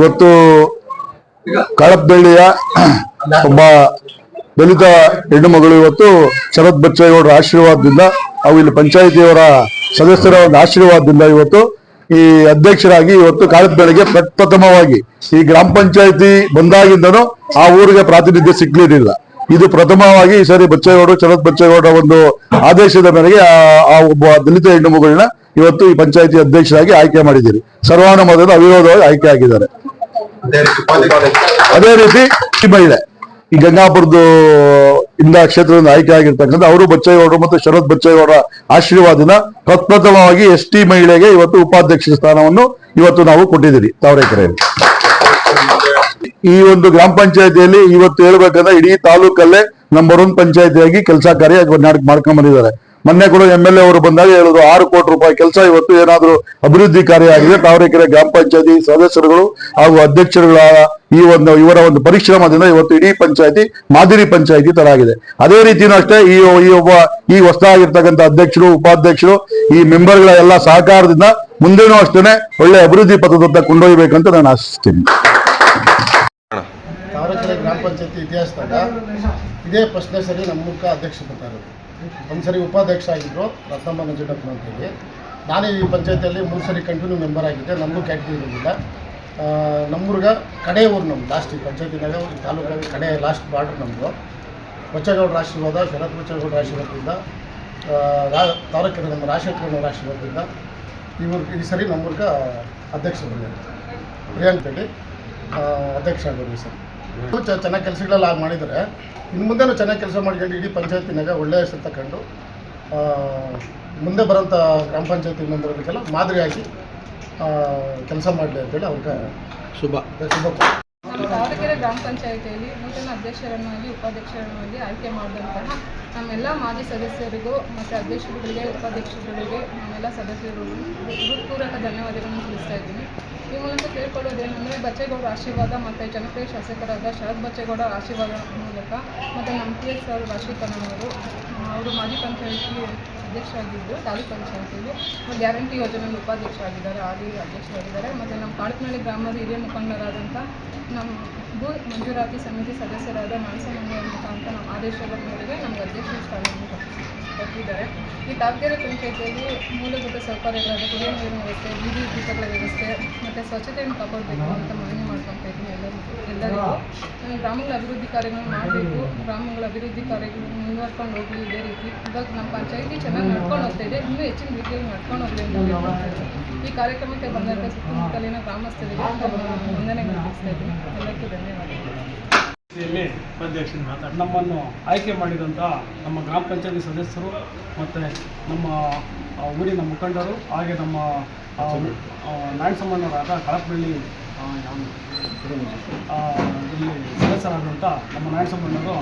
ಇವತ್ತು ಕಾಳಪ್ಪದಳ್ಳಿಯ ಒಬ್ಬ ದಲಿತ ಹೆಣ್ಣು ಮಗಳು ಇವತ್ತು ಶರತ್ ಬಚ್ಚೇಗೌಡರ ಆಶೀರ್ವಾದದಿಂದ ಹಾಗೂ ಇಲ್ಲಿ ಪಂಚಾಯಿತಿಯವರ ಸದಸ್ಯರ ಒಂದು ಆಶೀರ್ವಾದದಿಂದ ಇವತ್ತು ಈ ಅಧ್ಯಕ್ಷರಾಗಿ ಇವತ್ತು ಕಾಳಪ್ಪದಳ್ಳಿಗೆ ಪ್ರಪ್ರಥಮವಾಗಿ ಈ ಗ್ರಾಮ ಪಂಚಾಯಿತಿ ಬಂದಾಗಿಂದನೂ ಆ ಊರಿಗೆ ಪ್ರಾತಿನಿಧ್ಯ ಸಿಗ್ಲಿರಲಿಲ್ಲ. ಇದು ಪ್ರಥಮವಾಗಿ ಈ ಸರಿ ಬಚ್ಚೇಗೌಡರು ಶರತ್ ಬಚ್ಚೇಗೌಡರ ಒಂದು ಆದೇಶದ ಮೇರೆಗೆ ಆ- ಒಬ್ಬ ದಲಿತ ಹೆಣ್ಣು ಇವತ್ತು ಈ ಪಂಚಾಯಿತಿ ಅಧ್ಯಕ್ಷರಾಗಿ ಆಯ್ಕೆ ಮಾಡಿದ್ದೀರಿ. ಸರ್ವಾನುಮತದ ಅವಿರೋಧವಾಗಿ ಆಯ್ಕೆ ಆಗಿದ್ದಾರೆ. ಅದೇ ರೀತಿ ಮಹಿಳೆ ಈ ಗಂಗಾಪುರದ್ದು ಇಂದ ಕ್ಷೇತ್ರದಿಂದ ಆಯ್ಕೆ ಆಗಿರ್ತಕ್ಕಂಥ ಅವರು ಬಚ್ಚೇಗೌಡರು ಮತ್ತು ಶರತ್ ಬಚ್ಚೇಗೌಡರ ಆಶೀರ್ವಾದನ ಪ್ರಪ್ರಥಮವಾಗಿ ಎಸ್ ಟಿ ಮಹಿಳೆಗೆ ಇವತ್ತು ಉಪಾಧ್ಯಕ್ಷ ಸ್ಥಾನವನ್ನು ಇವತ್ತು ನಾವು ಕೊಟ್ಟಿದ್ದೀರಿ ತಾವರೆಕೆರೆಯಲ್ಲಿ. ಈ ಒಂದು ಗ್ರಾಮ ಪಂಚಾಯತಿಯಲ್ಲಿ ಇವತ್ತು ಹೇಳ್ಬೇಕಂದ್ರೆ ಇಡೀ ತಾಲೂಕಲ್ಲೇ ನಂಬರ್ ಒನ್ ಪಂಚಾಯತಿಯಾಗಿ ಕೆಲಸ ಕಾರ್ಯ ಮಾಡ್ಕೊಂಡ್ ಬಂದಿದ್ದಾರೆ. ಮೊನ್ನೆ ಕೂಡ ಎಂ ಎಲ್ ಎ ಅವರು ಬಂದಾಗ ಹೇಳುದು, ಆರು ಕೋಟಿ ರೂಪಾಯಿ ಕೆಲಸ ಇವತ್ತು ಏನಾದ್ರು ಅಭಿವೃದ್ಧಿ ಕಾರ್ಯ ಆಗಿದೆ ತಾವರೆಕೆರೆ ಗ್ರಾಮ ಪಂಚಾಯತಿ ಸದಸ್ಯರುಗಳು ಹಾಗೂ ಅಧ್ಯಕ್ಷರುಗಳ ಈ ಒಂದು, ಇವರ ಒಂದು ಪರಿಶ್ರಮದಿಂದ ಇವತ್ತು ಇಡೀ ಪಂಚಾಯತಿ ಮಾದರಿ ಪಂಚಾಯತಿ ತರ ಆಗಿದೆ. ಅದೇ ರೀತಿಯೂ ಅಷ್ಟೇ ಈ ಈ ಒಬ್ಬ, ಈ ಹೊಸದಾಗಿರ್ತಕ್ಕಂಥ ಅಧ್ಯಕ್ಷರು, ಉಪಾಧ್ಯಕ್ಷರು, ಈ ಮೆಂಬರ್ಗಳ ಎಲ್ಲ ಸಹಕಾರದಿಂದ ಮುಂದೇನೂ ಅಷ್ಟೇನೆ ಒಳ್ಳೆ ಅಭಿವೃದ್ಧಿ ಪಥದತ್ತ ಕೊಂಡೊಯ್ಯಬೇಕಂತ ನಾನು ಆಶಿಸ್ತೀನಿ. ಗ್ರಾಮ ಪಂಚಾಯತಿ ಇತಿಹಾಸದಾಗ ಇದೇ ಪ್ರಶ್ನೆ ಸರಿ ನಮ್ಮ ಮುಖ ಅಧ್ಯಕ್ಷ ಬರ್ತಾರೆ ಒಂದು ಸರಿ ಉಪಾಧ್ಯಕ್ಷ ಆಗಿದ್ದರು ರತ್ನಮ್ಮ ನಂಜುಂಡಪ್ಪ ಅಂತೇಳಿ ನಾನೇ ಈ ಪಂಚಾಯತಿಯಲ್ಲಿ ಮೂರು ಸರಿ ಕಂಟಿನ್ಯೂ ಮೆಂಬರ್ ಆಗಿದ್ದೆ ನಮಗೂ ಕ್ಯಾಟಗಿರಿ ಇರೋದಿಲ್ಲ ಆ, ನಮ್ಮೂರ್ಗ ಕಡೆ ಊರು ನಮ್ಮ ಲಾಸ್ಟ್ ಈ ಪಂಚಾಯತಿನಾಗ ತಾಲೂಕಾಗ ಕಡೆ ಲಾಸ್ಟ್ ಬಾರ್ಡ್ರ್ ನಮ್ಮದು ಬಚ್ಚೇಗೌಡರ ಆಶೀರ್ವಾದ ಶರತ್ ಬಚ್ಚೇಗೌಡರ ಆಶೀರ್ವಾದದಿಂದ ರಾ ತಾಲೂಕಿನ ನಮ್ಮ ರಾಜಶೇಖರನವರ ಆಶೀರ್ವಾದದಿಂದ ಇವ್ರು ಈ ಸರಿ ನಮ್ಮೂರ್ಗ ಅಧ್ಯಕ್ಷ ಬಂದಿದ್ದಾರೆ. ಹೇಳಿ ಅಧ್ಯಕ್ಷ ಆಗೋದು ಸರ್. ಚೆನ್ನಾಗಿ ಕೆಲಸಗಳೆಲ್ಲ ಮಾಡಿದ್ದಾರೆ. ಇನ್ನು ಮುಂದೆನೂ ಚೆನ್ನಾಗಿ ಕೆಲಸ ಮಾಡ್ಕೊಂಡು ಇಡೀ ಪಂಚಾಯತಿನಾಗ ಒಳ್ಳೆಯ ಹೆಸರು ತಗೊಂಡು ಆ, ಮುಂದೆ ಬರೋಂಥ ಗ್ರಾಮ ಪಂಚಾಯತಿ ಮೆಂಬರ್ಗಳಿಗೆಲ್ಲ ಮಾದರಿಯಾಗಿ ಕೆಲಸ ಮಾಡಲಿ ಅಂತೇಳಿ ಅವ್ರಿಗೆ ಶುಭ. ಶುಭ ದಾವಣಗೆರೆ ಗ್ರಾಮ ಪಂಚಾಯಿತಿಯಲ್ಲಿ ನೂತನ ಅಧ್ಯಕ್ಷರನ್ನಾಗಿ ಉಪಾಧ್ಯಕ್ಷರನ್ನಾಗಿ ಆಯ್ಕೆ ಮಾಡಿದಂತಹ ನಮ್ಮೆಲ್ಲ ಮಾಜಿ ಸದಸ್ಯರಿಗೂ ಮತ್ತು ಅಧ್ಯಕ್ಷರುಗಳಿಗೆ ಉಪಾಧ್ಯಕ್ಷರುಗಳಿಗೆ ನಮ್ಮೆಲ್ಲ ಸದಸ್ಯರಿಗೂ ಹೃತ್ಪೂರ್ವಕ ಧನ್ಯವಾದಗಳನ್ನು ತಿಳಿಸ್ತಾ ಇದ್ದೀನಿ. ಈ ಮೂಲಕ ಕೇಳ್ಕೊಳ್ಳೋದೇನೆಂದರೆ ಬಚ್ಚೇಗೌಡ ಆಶೀರ್ವಾದ ಮತ್ತು ಜನಪ್ರಿಯ ಶಾಸಕರಾದ ಶರತ್ ಬಚ್ಚೇಗೌಡ ಆಶೀರ್ವಾದ ಮೂಲಕ ಮತ್ತು ನಮ್ಮ ಪಿ ಎಸ್ ಆರ್ ರಾಶಿಕಣ್ಣನವರು ಅವರು ಮಾಜಿ ಪಂಚಾಯತಿ ಅಧ್ಯಕ್ಷರಾಗಿದ್ದರು ತಾಲೂಕು ಪಂಚಾಯತಿಯಲ್ಲಿ ಗ್ಯಾರಂಟಿ ಯೋಜನೆ ಉಪಾಧ್ಯಕ್ಷರಾಗಿದ್ದಾರೆ ಆಗಿ ಅಧ್ಯಕ್ಷರಾಗಿದ್ದಾರೆ. ಮತ್ತು ನಮ್ಮ ಕಾಡಕ್ನಳ್ಳಿ ಗ್ರಾಮದ ಹಿರಿಯ ಮುಖಂಡರಾದಂಥ ನಮ್ಮ ಭೂ ಮಂಜೂರಾತಿ ಸಮಿತಿ ಸದಸ್ಯರಾದ ಮಾನಸಮಂಗಳ ಮುಖಾಂತರ ನಮ್ಮ ಆದೇಶದ ಮೇರೆಗೆ ನಮ್ಮ ಅಧ್ಯಕ್ಷ ಸ್ಥಾನವನ್ನು ಕೊಟ್ಟಿದ್ದಾರೆ. ಈ ದಾವಣಗೆರೆ ಪಂಚಾಯತಿಯಲ್ಲಿ ಮೂಲಭೂತ ಸೌಕರ್ಯಗಳಾದ ಕುಡಿಯುವ ನೀರಿನ ವ್ಯವಸ್ಥೆ, ಬೀದಿ ದೀಪಗಳ ವ್ಯವಸ್ಥೆ, ಮತ್ತು ಸ್ವಚ್ಛತೆಯನ್ನು ಕಾಪಾಡಬೇಕು ಅಂತ ಮನವಿ ಮಾಡ್ಕೊತಾ ಇದ್ದೀನಿ ಎಲ್ಲರಿಗೂ. ಎಲ್ಲರಿಗೂ ಗ್ರಾಮಗಳ ಅಭಿವೃದ್ಧಿ ಕಾರ್ಯಗಳನ್ನು ಮಾಡಬೇಕು. ಗ್ರಾಮಗಳ ಅಭಿವೃದ್ಧಿ ಕಾರ್ಯಗಳನ್ನು ಮುಂದುವರ್ಕೊಂಡು ಹೋಗಲಿ ಇದೇ ರೀತಿ. ಇವಾಗ ನಮ್ಮ ಪಂಚಾಯತಿ ಚೆನ್ನಾಗಿ ನಡ್ಕೊಂಡು ಹೋಗ್ತಾ ಇದೆ. ಇನ್ನೂ ಹೆಚ್ಚಿನ ರೀತಿಯಲ್ಲಿ ನಡ್ಕೊಂಡು ಹೋಗಲಿ ಅಂತ. ಈ ಕಾರ್ಯಕ್ರಮಕ್ಕೆ ಬಂದಂಥ ಸುತ್ತಮುತ್ತಲಿನ ಗ್ರಾಮಸ್ಥರಿಗೆ ವಂದನೆ ವಂದನೆಗಳು ತಿಳಿಸ್ತಾ ಇದ್ದೀನಿ. ಎಲ್ಲರಿಗೂ ಧನ್ಯವಾದಗಳು. ಉಪಾಧ್ಯಕ್ಷರು ನಮ್ಮನ್ನು ಆಯ್ಕೆ ಮಾಡಿದಂಥ ನಮ್ಮ ಗ್ರಾಮ ಪಂಚಾಯತಿ ಸದಸ್ಯರು ಮತ್ತು ನಮ್ಮ ಊರಿನ ಮುಖಂಡರು ಹಾಗೆ ನಮ್ಮ ನಾಯಕ ಸಂಬಂಧರಾದ ಕಳಪಳ್ಳಿ ಇಲ್ಲಿ ಸದಸ್ಯರಾದಂಥ ನಮ್ಮ ನಾಯಕ ಸಂಬಂಧರು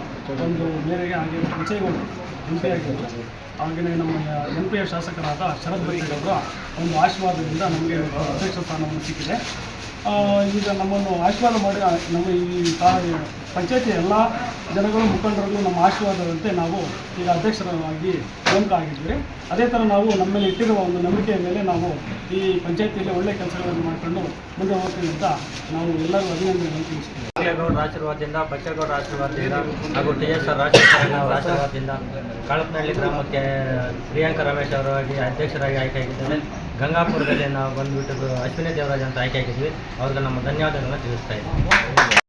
ಒಂದು ಮೇರೆಗೆ ಹಾಗೆ ವಿಜಯಗೌಡರು ಎಂ ಪಿ ಆಗಿದ್ದರು. ಹಾಗೆಯೇ ನಮ್ಮ ಎಂ ಪಿಯ ಶಾಸಕರಾದ ಶರತ್ ಬೈರೇಗೌಡರ ಒಂದು ಆಶೀರ್ವಾದದಿಂದ ನಮಗೆ ಅಧ್ಯಕ್ಷ ಸ್ಥಾನವನ್ನು ಸಿಕ್ಕಿದೆ. ಈಗ ನಮ್ಮನ್ನು ಆಶೀರ್ವಾದ ಮಾಡಿ ನಮ್ಮ ಈ ಪಂಚಾಯತಿ ಎಲ್ಲ ಜನಗಳು ಮುಖಂಡರಿಗೂ ನಮ್ಮ ಆಶೀರ್ವಾದದಂತೆ ನಾವು ಈಗ ಅಧ್ಯಕ್ಷರಾಗಿ ನೇಮಕ ಆಗಿದ್ದೀವಿ ಅದೇ ಥರ ನಾವು ನಮ್ಮ ಮೇಲೆ ಇಟ್ಟಿರುವ ಒಂದು ನಂಬಿಕೆಯ ಮೇಲೆ ನಾವು ಈ ಪಂಚಾಯತಿಯಲ್ಲಿ ಒಳ್ಳೆಯ ಕೆಲಸಗಳನ್ನು ಮಾಡಿಕೊಂಡು ಮುಂದೆ ಹೋಗ್ತೀವಿ ಅಂತ ನಾವು ಎಲ್ಲರೂ ಅಭಿನಂದನೆಗಳನ್ನು ತಿಳಿಸ್ತೀವಿ. ಬಾಗೇಗೌಡರ ಆಶೀರ್ವಾದದಿಂದ ಬಚ್ಚೇಗೌಡರ ಆಶೀರ್ವಾದದಿಂದ ಹಾಗೂ ಟಿ ಎಸ್ ಆರ್ ರಾಜಶೇಖರ ಆಶೀರ್ವಾದದಿಂದ ಕಾಳಪ್ನಹಳ್ಳಿ ಗ್ರಾಮಕ್ಕೆ ಪ್ರಿಯಾಂಕ ರಮೇಶ್ ಅವರಾಗಿ ಅಧ್ಯಕ್ಷರಾಗಿ ಆಯ್ಕೆ ಆಗಿದ್ದಾರೆ ಗಂಗಾಪುರದಲ್ಲಿ ನಾವು ಬಂದುಬಿಟ್ಟು ಅಶ್ವಿನಿ ದೇವರಾಜ್ ಅಂತ ಆಯ್ಕೆ ಆಗಿದ್ವಿ. ಅವ್ರಿಗೆ ನಮ್ಮ ಧನ್ಯವಾದಗಳನ್ನ ತಿಳಿಸ್ತಾ ಇದ್ದೀವಿ